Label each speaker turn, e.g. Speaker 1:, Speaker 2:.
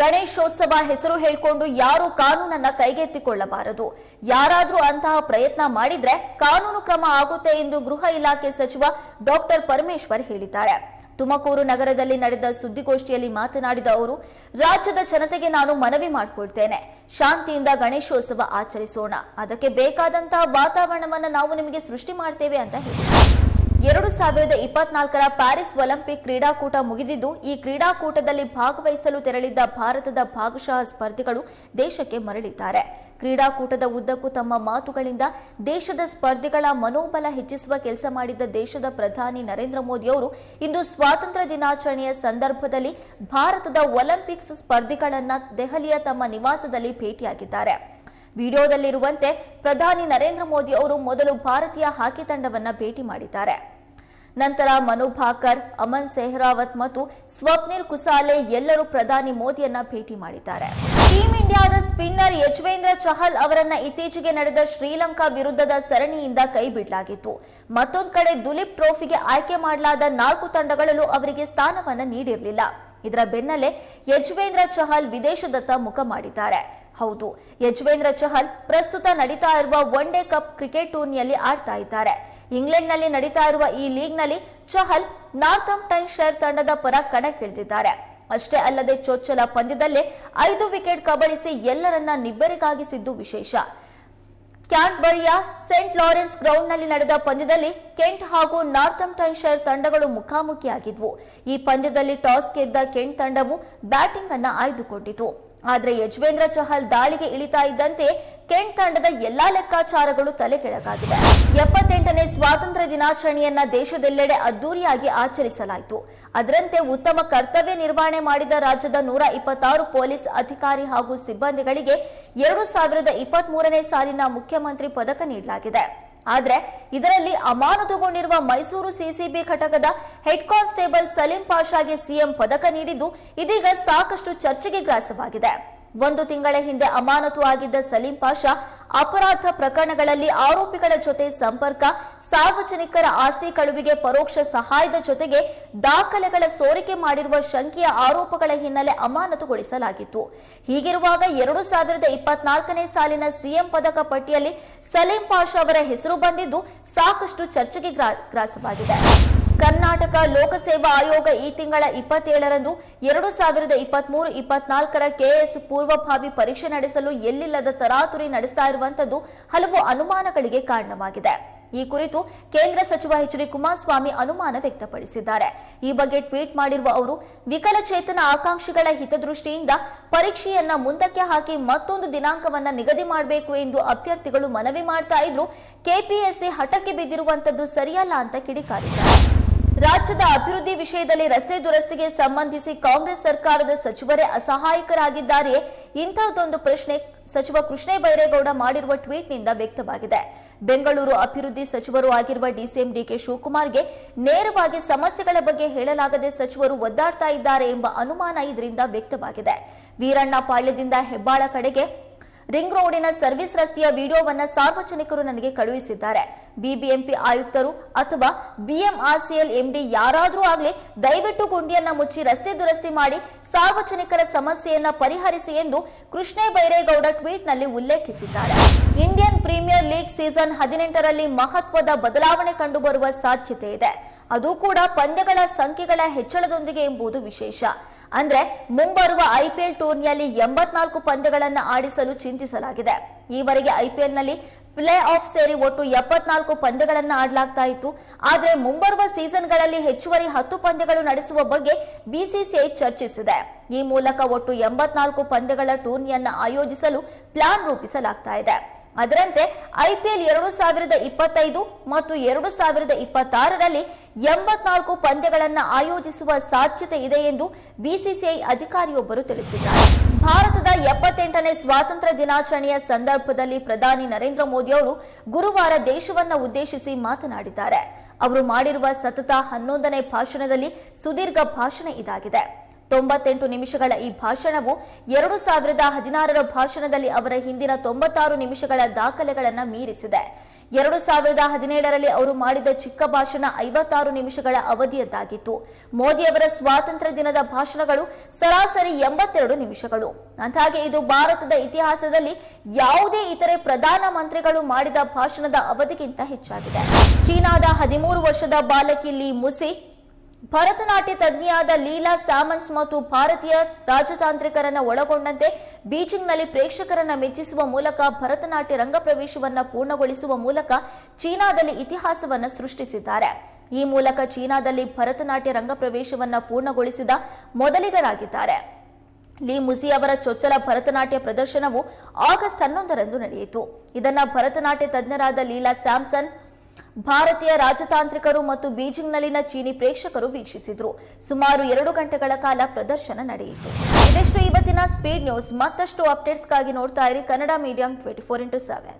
Speaker 1: ಗಣೇಶೋತ್ಸವ ಹೆಸರು ಹೇಳ್ಕೊಂಡು ಯಾರು ಕಾನೂನನ್ನ ಕೈಗೆತ್ತಿಕೊಳ್ಳಬಾರದು. ಯಾರಾದ್ರೂ ಅಂತಹ ಪ್ರಯತ್ನ ಮಾಡಿದ್ರೆ ಕಾನೂನು ಕ್ರಮ ಆಗುತ್ತೆ ಎಂದು ಗೃಹ ಇಲಾಖೆ ಸಚಿವ ಡಾಕ್ಟರ್ ಪರಮೇಶ್ವರ್ ಹೇಳಿದ್ದಾರೆ. ತುಮಕೂರು ನಗರದಲ್ಲಿ ನಡೆದ ಸುದ್ದಿಗೋಷ್ಠಿಯಲ್ಲಿ ಮಾತನಾಡಿದ ಅವರು, ರಾಜ್ಯದ ಜನತೆಗೆ ನಾನು ಮನವಿ ಮಾಡಿಕೊಳ್ತೇನೆ. ಶಾಂತಿಯಿಂದ ಗಣೇಶೋತ್ಸವ ಆಚರಿಸೋಣ. ಅದಕ್ಕೆ ಬೇಕಾದಂತಹ ವಾತಾವರಣವನ್ನು ನಾವು ನಿಮಗೆ ಸೃಷ್ಟಿ ಮಾಡ್ತೇವೆ ಅಂತ ಹೇಳಿದ್ದಾರೆ. ಎರಡು ಸಾವಿರದ ಇಪ್ಪತ್ನಾಲ್ಕರ ಪ್ಯಾರಿಸ್ ಒಲಿಂಪಿಕ್ ಕ್ರೀಡಾಕೂಟ ಮುಗಿದಿದ್ದು, ಈ ಕ್ರೀಡಾಕೂಟದಲ್ಲಿ ಭಾಗವಹಿಸಲು ತೆರಳಿದ್ದ ಭಾರತದ ಭಾಗಶಃ ಸ್ಪರ್ಧಿಗಳು ದೇಶಕ್ಕೆ ಮರಳಿದ್ದಾರೆ. ಕ್ರೀಡಾಕೂಟದ ಉದ್ದಕ್ಕೂ ತಮ್ಮ ಮಾತುಗಳಿಂದ ದೇಶದ ಸ್ಪರ್ಧಿಗಳ ಮನೋಬಲ ಹೆಚ್ಚಿಸುವ ಕೆಲಸ ಮಾಡಿದ್ದ ದೇಶದ ಪ್ರಧಾನಿ ನರೇಂದ್ರ ಮೋದಿ ಅವರು ಇಂದು ಸ್ವಾತಂತ್ರ್ಯ ದಿನಾಚರಣೆಯ ಸಂದರ್ಭದಲ್ಲಿ ಭಾರತದ ಒಲಿಂಪಿಕ್ಸ್ ಸ್ಪರ್ಧಿಗಳನ್ನ ದೆಹಲಿಯ ತಮ್ಮ ನಿವಾಸದಲ್ಲಿ ಭೇಟಿಯಾಗಿದ್ದಾರೆ. ವಿಡಿಯೋದಲ್ಲಿರುವಂತೆ ಪ್ರಧಾನಿ ನರೇಂದ್ರ ಮೋದಿ ಅವರು ಮೊದಲು ಭಾರತೀಯ ಹಾಕಿ ತಂಡವನ್ನು ಭೇಟಿ ಮಾಡಿದ್ದಾರೆ. ನಂತರ ಮನು ಭಾಕರ್, ಅಮನ್ ಸೆಹ್ರಾವತ್ ಮತ್ತು ಸ್ವಪ್ನಿಲ್ ಕುಸಾಲೆ ಎಲ್ಲರೂ ಪ್ರಧಾನಿ ಮೋದಿಯನ್ನ ಭೇಟಿ ಮಾಡಿದ್ದಾರೆ. ಟೀಂ ಇಂಡಿಯಾದ ಸ್ಪಿನ್ನರ್ ಯಜ್ವೇಂದ್ರ ಚಹಲ್ ಅವರನ್ನ ಇತ್ತೀಚೆಗೆ ನಡೆದ ಶ್ರೀಲಂಕಾ ವಿರುದ್ಧದ ಸರಣಿಯಿಂದ ಕೈಬಿಡಲಾಗಿತ್ತು ಮತ್ತೊಂದು ಕಡೆ ದುಲೀಪ್ ಟ್ರೋಫಿಗೆ ಆಯ್ಕೆ ಮಾಡಲಾದ ನಾಲ್ಕು ತಂಡಗಳಲ್ಲೂ ಅವರಿಗೆ ಸ್ಥಾನವನ್ನ ನೀಡಿರಲಿಲ್ಲ. ಇದರ ಬೆನ್ನಲ್ಲೇ ಯಜ್ವೇಂದ್ರ ಚಹಲ್ ವಿದೇಶದತ್ತ ಮುಖ ಮಾಡಿದ್ದಾರೆ. ಹೌದು, ಯಜ್ವೇಂದ್ರ ಚಹಲ್ ಪ್ರಸ್ತುತ ನಡೀತಾ ಇರುವ ಒನ್ ಡೇ ಕಪ್ ಕ್ರಿಕೆಟ್ ಟೂರ್ನಿಯಲ್ಲಿ ಆಡ್ತಾ ಇದ್ದಾರೆ. ಇಂಗ್ಲೆಂಡ್ನಲ್ಲಿ ನಡೀತಾ ಇರುವ ಈ ಲೀಗ್ನಲ್ಲಿ ಚಹಲ್ ನಾರ್ಥಂಪ್ಟನ್ ಶೇರ್ ತಂಡದ ಪರ ಕಣಕ್ಕಿಳಿದಿದ್ದಾರೆ. ಅಷ್ಟೇ ಅಲ್ಲದೆ ಚೊಚ್ಚಲ ಪಂದ್ಯದಲ್ಲೇ ಐದು ವಿಕೆಟ್ ಕಬಳಿಸಿ ಎಲ್ಲರನ್ನ ನಿಬ್ಬರಿಗಾಗಿಸಿದ್ದು ವಿಶೇಷ. ಕ್ಯಾಂಟ್ಬರಿಯ ಸೆಂಟ್ ಲಾರೆನ್ಸ್ ಗ್ರೌಂಡ್ನಲ್ಲಿ ನಡೆದ ಪಂದ್ಯದಲ್ಲಿ ಕೆಂಟ್ ಹಾಗೂ ನಾರ್ಥಂಪ್ಟನ್ ಶೈರ್ ತಂಡಗಳು ಮುಖಾಮುಖಿಯಾಗಿದ್ವು. ಈ ಪಂದ್ಯದಲ್ಲಿ ಟಾಸ್ ಗೆದ್ದ ಕೆಂಟ್ ತಂಡವು ಬ್ಯಾಟಿಂಗ್ ಅನ್ನು ಆಯ್ದುಕೊಂಡಿತು. ಆದ್ರೆ ಯಜ್ವೇಂದ್ರ ಚಹಲ್ ದಾಳಿಗೆ ಇಳಿತಾ ಇದ್ದಂತೆ ಕೆಂಟ್ ತಂಡದ ಎಲ್ಲಾ ಲೆಕ್ಕಾಚಾರಗಳು ತಲೆಕೆಳಗಾಗಿದೆ ಎಪ್ಪತ್ತೆಂಟನೇ ಸ್ವಾತಂತ್ರ್ಯ ದಿನಾಚರಣೆಯನ್ನ ದೇಶದೆಲ್ಲೆಡೆ ಅದ್ದೂರಿಯಾಗಿ ಆಚರಿಸಲಾಯಿತು. ಅದರಂತೆ ಉತ್ತಮ ಕರ್ತವ್ಯ ನಿರ್ವಹಣೆ ಮಾಡಿದ ರಾಜ್ಯದ ನೂರ ಇಪ್ಪತ್ತಾರು ಪೊಲೀಸ್ ಅಧಿಕಾರಿ ಹಾಗೂ ಸಿಬ್ಬಂದಿಗಳಿಗೆ ಎರಡು ಸಾವಿರದ ಇಪ್ಪತ್ತ್ ಮೂರನೇ ಸಾಲಿನ ಮುಖ್ಯಮಂತ್ರಿ ಪದಕ ನೀಡಲಾಗಿದೆ. ಆದ್ರೆ ಇದರಲ್ಲಿ ಅಮಾನತುಗೊಂಡಿರುವ ಮೈಸೂರು ಸಿಸಿಬಿ ಘಟಕದ ಹೆಡ್ ಕಾನ್ಸ್ಟೇಬಲ್ ಸಲೀಂ ಪಾಷಾಗೆ ಸಿಎಂ ಪದಕ ನೀಡಿದ್ದು ಇದೀಗ ಸಾಕಷ್ಟು ಚರ್ಚೆಗೆ ಗ್ರಾಸವಾಗಿದೆ. ಒಂದು ತಿಂಗಳ ಹಿಂದೆ ಅಮಾನತು ಆಗಿದ್ದ ಸಲೀಂ ಪಾಷಾ ಅಪರಾಧ ಪ್ರಕರಣಗಳಲ್ಲಿ ಆರೋಪಿಗಳ ಜೊತೆ ಸಂಪರ್ಕ, ಸಾರ್ವಜನಿಕರ ಆಸ್ತಿ ಕಳುವಿಗೆ ಪರೋಕ್ಷ ಸಹಾಯದ ಜೊತೆಗೆ ದಾಖಲೆಗಳ ಸೋರಿಕೆ ಮಾಡಿರುವ ಶಂಕೆಯ ಆರೋಪಗಳ ಹಿನ್ನೆಲೆ ಅಮಾನತುಗೊಳಿಸಲಾಗಿತ್ತು. ಹೀಗಿರುವಾಗ ಎರಡು ಸಾವಿರದ ಇಪ್ಪತ್ನಾಲ್ಕನೇ ಸಾಲಿನ ಸಿಎಂ ಪದಕ ಪಟ್ಟಿಯಲ್ಲಿ ಸಲೀಂ ಪಾಷಾ ಅವರ ಹೆಸರು ಬಂದಿದ್ದು ಸಾಕಷ್ಟು ಚರ್ಚೆಗೆ ಗ್ರಾ- ಗ್ರಾಸವಾಗಿದೆ. ಕರ್ನಾಟಕ ಲೋಕಸೇವಾ ಆಯೋಗ ಈ ತಿಂಗಳ ಇಪ್ಪತ್ತೇಳರಂದು ಎರಡು ಸಾವಿರದ ಇಪ್ಪತ್ಮೂರು ಇಪ್ಪತ್ನಾಲ್ಕರ ಕೆಎಸ್ ಪೂರ್ವಭಾವಿ ಪರೀಕ್ಷೆ ನಡೆಸಲು ಎಲ್ಲಿಲ್ಲದ ತರಾತುರಿ ನಡೆಸ್ತಾ ಇರುವಂತದ್ದು ಹಲವು ಅನುಮಾನಗಳಿಗೆ ಕಾರಣವಾಗಿದೆ. ಈ ಕುರಿತು ಕೇಂದ್ರ ಸಚಿವ ಎಚ್ ಡಿ ಕುಮಾರಸ್ವಾಮಿ ಅನುಮಾನ ವ್ಯಕ್ತಪಡಿಸಿದ್ದಾರೆ. ಈ ಬಗ್ಗೆ ಟ್ವೀಟ್ ಮಾಡಿರುವ ಅವರು, ವಿಕಲಚೇತನ ಆಕಾಂಕ್ಷಿಗಳ ಹಿತದೃಷ್ಟಿಯಿಂದ ಪರೀಕ್ಷೆಯನ್ನ ಮುಂದಕ್ಕೆ ಹಾಕಿ ಮತ್ತೊಂದು ದಿನಾಂಕವನ್ನ ನಿಗದಿ ಮಾಡಬೇಕು ಎಂದು ಅಭ್ಯರ್ಥಿಗಳು ಮನವಿ ಮಾಡ್ತಾ ಇದ್ರು. ಕೆಪಿಎಸ್ಸಿ ಹಠಕ್ಕೆ ಬಿದ್ದಿರುವಂತದ್ದು ಸರಿಯಲ್ಲ ಅಂತ ಕಿಡಿಕಾರಿದ್ದಾರೆ. ರಾಜ್ಯದ ಅಭಿವೃದ್ಧಿ ವಿಷಯದಲ್ಲಿ ರಸ್ತೆ ದುರಸ್ತಿಗೆ ಸಂಬಂಧಿಸಿ ಕಾಂಗ್ರೆಸ್ ಸರ್ಕಾರದ ಸಚಿವರೇ ಅಸಹಾಯಕರಾಗಿದ್ದಾರೆ. ಇಂತಹದೊಂದು ಪ್ರಶ್ನೆ ಸಚಿವ ಕೃಷ್ಣೇ ಬೈರೇಗೌಡ ಮಾಡಿರುವ ಟ್ವೀಟ್ನಿಂದ ವ್ಯಕ್ತವಾಗಿದೆ. ಬೆಂಗಳೂರು ಅಭಿವೃದ್ಧಿ ಸಚಿವರು ಆಗಿರುವ ಡಿಸಿಎಂ ಡಿಕೆ ಶಿವಕುಮಾರ್ಗೆ ನೇರವಾಗಿ ಸಮಸ್ಯೆಗಳ ಬಗ್ಗೆ ಹೇಳಲಾಗದೆ ಸಚಿವರು ಒದ್ದಾಡ್ತಾ ಇದ್ದಾರೆ ಎಂಬ ಅನುಮಾನ ಇದರಿಂದ ವ್ಯಕ್ತವಾಗಿದೆ. ವೀರಣ್ಣ ಪಾಳ್ಯದಿಂದ ಹೆಬ್ಬಾಳ ಕಡೆಗೆ ರಿಂಗ್ ರೋಡಿನ ಸರ್ವಿಸ್ ರಸ್ತೆಯ ವಿಡಿಯೋವನ್ನ ಸಾರ್ವಜನಿಕರು ನನಗೆ ಕಳುಹಿಸಿದ್ದಾರೆ. ಬಿಬಿಎಂಪಿ ಆಯುಕ್ತರು ಅಥವಾ ಬಿಎಂಆರ್ಸಿಎಲ್ ಎಂಡಿ ಯಾರಾದರೂ ಆಗಲಿ ದಯವಿಟ್ಟು ಗುಂಡಿಯನ್ನ ಮುಚ್ಚಿ ರಸ್ತೆ ದುರಸ್ತಿ ಮಾಡಿ ಸಾರ್ವಜನಿಕರ ಸಮಸ್ಯೆಯನ್ನ ಪರಿಹರಿಸಿ ಎಂದು ಕೃಷ್ಣ ಬೈರೇಗೌಡ ಟ್ವೀಟ್ನಲ್ಲಿ ಉಲ್ಲೇಖಿಸಿದ್ದಾರೆ. ಇಂಡಿಯನ್ ಪ್ರೀಮಿಯರ್ ಲೀಗ್ ಸೀಸನ್ ಹದಿನೆಂಟರಲ್ಲಿ ಮಹತ್ವದ ಬದಲಾವಣೆ ಕಂಡುಬರುವ ಸಾಧ್ಯತೆ ಇದೆ. ಅದು ಕೂಡ ಪಂದ್ಯಗಳ ಸಂಖ್ಯೆಗಳ ಹೆಚ್ಚಳದೊಂದಿಗೆ ಎಂಬುದು ವಿಶೇಷ. ಅಂದ್ರೆ ಮುಂಬರುವ ಐಪಿಎಲ್ ಟೂರ್ನಿಯಲ್ಲಿ ಎಂಬತ್ನಾಲ್ಕು ಪಂದ್ಯಗಳನ್ನು ಆಡಿಸಲು ಚಿಂತಿಸಲಾಗಿದೆ. ಈವರೆಗೆ ಐಪಿಎಲ್ನಲ್ಲಿ ಪ್ಲೇ ಆಫ್ ಸೇರಿ ಒಟ್ಟು ಎಪ್ಪತ್ನಾಲ್ಕು ಪಂದ್ಯಗಳನ್ನು ಆಡಲಾಗ್ತಾ ಇತ್ತು. ಆದ್ರೆ ಮುಂಬರುವ ಸೀಸನ್ಗಳಲ್ಲಿ ಹೆಚ್ಚುವರಿ ಹತ್ತು ಪಂದ್ಯಗಳು ನಡೆಸುವ ಬಗ್ಗೆ ಬಿಸಿಸಿಐ ಚರ್ಚಿಸಿದೆ. ಈ ಮೂಲಕ ಒಟ್ಟು ಎಂಬತ್ನಾಲ್ಕು ಪಂದ್ಯಗಳ ಟೂರ್ನಿಯನ್ನ ಆಯೋಜಿಸಲು ಪ್ಲಾನ್ ರೂಪಿಸಲಾಗ್ತಾ ಇದೆ. ಅದರಂತೆ ಐಪಿಎಲ್ ಎರಡು ಸಾವಿರದ ಇಪ್ಪತ್ತೈದು ಮತ್ತು ಎರಡು ಸಾವಿರದ ಇಪ್ಪತ್ತಾರರಲ್ಲಿ ಎಂಬತ್ನಾಲ್ಕು ಪಂದ್ಯಗಳನ್ನು ಆಯೋಜಿಸುವ ಸಾಧ್ಯತೆ ಇದೆ ಎಂದು ಬಿಸಿಸಿಐ ಅಧಿಕಾರಿಯೊಬ್ಬರು ತಿಳಿಸಿದ್ದಾರೆ. ಭಾರತದ ಎಪ್ಪತ್ತೆಂಟನೇ ಸ್ವಾತಂತ್ರ್ಯ ದಿನಾಚರಣೆಯ ಸಂದರ್ಭದಲ್ಲಿ ಪ್ರಧಾನಿ ನರೇಂದ್ರ ಮೋದಿ ಅವರು ಗುರುವಾರ ದೇಶವನ್ನು ಉದ್ದೇಶಿಸಿ ಮಾತನಾಡಿದ್ದಾರೆ. ಅವರು ಮಾಡಿರುವ ಸತತ ಹನ್ನೊಂದನೇ ಭಾಷಣದಲ್ಲಿ ಸುದೀರ್ಘ ಭಾಷಣ ಇದಾಗಿದೆ. ತೊಂಬತ್ತೆಂಟು ನಿಮಿಷಗಳ ಈ ಭಾಷಣವು ಎರಡು ಸಾವಿರದ ಹದಿನಾರರ ಭಾಷಣದಲ್ಲಿ ಅವರ ಹಿಂದಿನ ತೊಂಬತ್ತಾರು ನಿಮಿಷಗಳ ದಾಖಲೆಗಳನ್ನು ಮೀರಿಸಿದೆ. ಎರಡು ಸಾವಿರದ ಹದಿನೇಳರಲ್ಲಿ ಅವರು ಮಾಡಿದ ಚಿಕ್ಕ ಭಾಷಣ ಐವತ್ತಾರು ನಿಮಿಷಗಳ ಅವಧಿಯದ್ದಾಗಿತ್ತು. ಮೋದಿಯವರ ಸ್ವಾತಂತ್ರ್ಯ ದಿನದ ಭಾಷಣಗಳು ಸರಾಸರಿ ಎಂಬತ್ತೆರಡು ನಿಮಿಷಗಳು. ಅಂದಹಾಗೆ ಇದು ಭಾರತದ ಇತಿಹಾಸದಲ್ಲಿ ಯಾವುದೇ ಇತರೆ ಪ್ರಧಾನ ಮಂತ್ರಿಗಳು ಮಾಡಿದ ಭಾಷಣದ ಅವಧಿಗಿಂತ ಹೆಚ್ಚಾಗಿದೆ. ಚೀನಾದ ಹದಿಮೂರು ವರ್ಷದ ಬಾಲಕಿ ಲೀ ಮುಸಿ ಭರತನಾಟ್ಯ ತಜ್ಞೆಯಾದ ಲೀಲಾ ಸ್ಯಾಮನ್ಸ್ ಮತ್ತು ಭಾರತೀಯ ರಾಜತಾಂತ್ರಿಕರನ್ನ ಒಳಗೊಂಡಂತೆ ಬೀಜಿಂಗ್ನಲ್ಲಿ ಪ್ರೇಕ್ಷಕರನ್ನ ಮೆಚ್ಚಿಸುವ ಮೂಲಕ ಭರತನಾಟ್ಯ ರಂಗಪ್ರವೇಶವನ್ನು ಪೂರ್ಣಗೊಳಿಸುವ ಮೂಲಕ ಚೀನಾದಲ್ಲಿ ಇತಿಹಾಸವನ್ನು ಸೃಷ್ಟಿಸಿದ್ದಾರೆ. ಈ ಮೂಲಕ ಚೀನಾದಲ್ಲಿ ಭರತನಾಟ್ಯ ರಂಗಪ್ರವೇಶವನ್ನ ಪೂರ್ಣಗೊಳಿಸಿದ ಮೊದಲಿಗರಾಗಿದ್ದಾರೆ. ಲೀ ಮುಸಿ ಅವರ ಚೊಚ್ಚಲ ಭರತನಾಟ್ಯ ಪ್ರದರ್ಶನವು ಆಗಸ್ಟ್ ಹನ್ನೊಂದರಂದು ನಡೆಯಿತು. ಇದನ್ನ ಭರತನಾಟ್ಯ ತಜ್ಞರಾದ ಲೀಲಾ ಸ್ಯಾಮ್ಸನ್ ಭಾರತೀಯ ರಾಜತಾಂತ್ರಿಕರು ಮತ್ತು ಬೀಜಿಂಗ್ನಲ್ಲಿನ ಚೀನಿ ಪ್ರೇಕ್ಷಕರು ವೀಕ್ಷಿಸಿದ್ರು. ಸುಮಾರು ಎರಡು ಗಂಟೆಗಳ ಕಾಲ ಪ್ರದರ್ಶನ ನಡೆಯಿತು. ಇದಿಷ್ಟು ಇವತ್ತಿನ ಸ್ಪೀಡ್ ನ್ಯೂಸ್ ಮತ್ತಷ್ಟು ಅಪ್ಡೇಟ್ಸ್ಗಾಗಿ ನೋಡ್ತಾ ಇರಿ Kannada medium twenty four into seven